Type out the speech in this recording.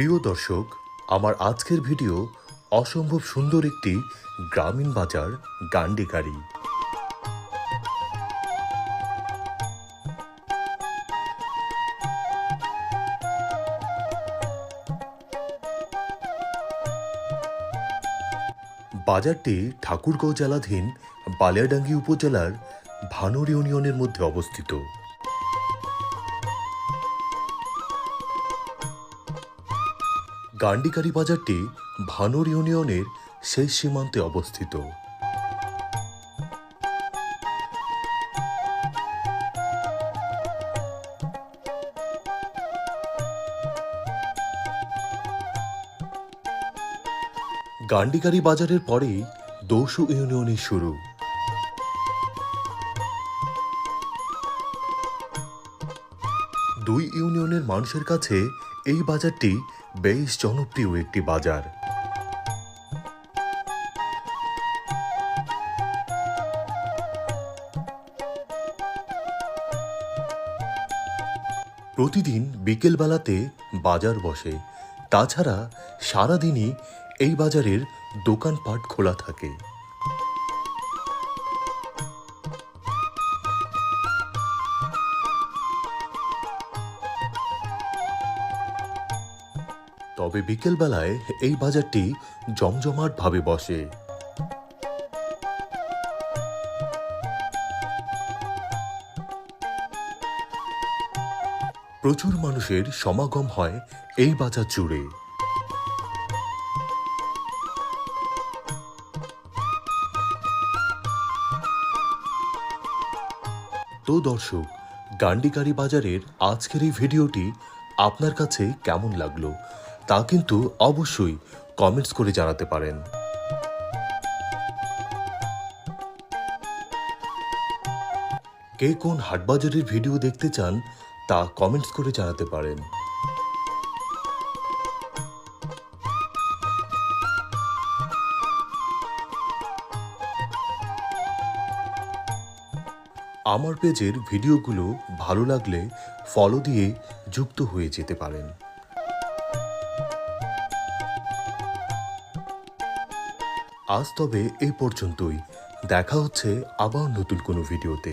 প্রিয় দর্শক, আমার আজকের ভিডিও অসম্ভব সুন্দর একটি গ্রামীণ বাজার গান্ডিকারি। বাজারটি ঠাকুরগাঁও জেলাধীন বালিয়াডাঙ্গি উপজেলার ভানুর ইউনিয়নের মধ্যে অবস্থিত। গান্ডিকারি বাজারটি ভানুর ইউনিয়নের শেষ সীমান্তে অবস্থিত। গান্ডিকারি বাজারের পরেই দৌসু ইউনিয়নের শুরু। দুই ইউনিয়নের মানুষের কাছে এই বাজারটি বেশ জনপ্রিয় একটি বাজার। প্রতিদিন বিকেলবেলাতে বাজার বসে। তাছাড়া সারাদিনই এই বাজারের দোকানপাট খোলা থাকে। তবে বিকেলবেলায় এই বাজারটি জমজমাটভাবে বসে। প্রচুর মানুষের সমাগম হয় এই বাজার জুড়ে। তো দর্শক, গান্ডিকারি বাজারের আজকের এই ভিডিওটি আপনার কাছে কেমন লাগল? তা কিন্তু অবশ্যই কমেন্টস করে জানাতে পারেন। কে কোন হাটবাজারের ভিডিও দেখতে চান, তা কমেন্টস করে জানাতে পারেন। আমার পেজের ভিডিওগুলো ভালো লাগলে ফলো দিয়ে যুক্ত হয়ে যেতে পারেন। আজ তবে এই পর্যন্তই। দেখা হচ্ছে আবার নতুন কোনো ভিডিওতে।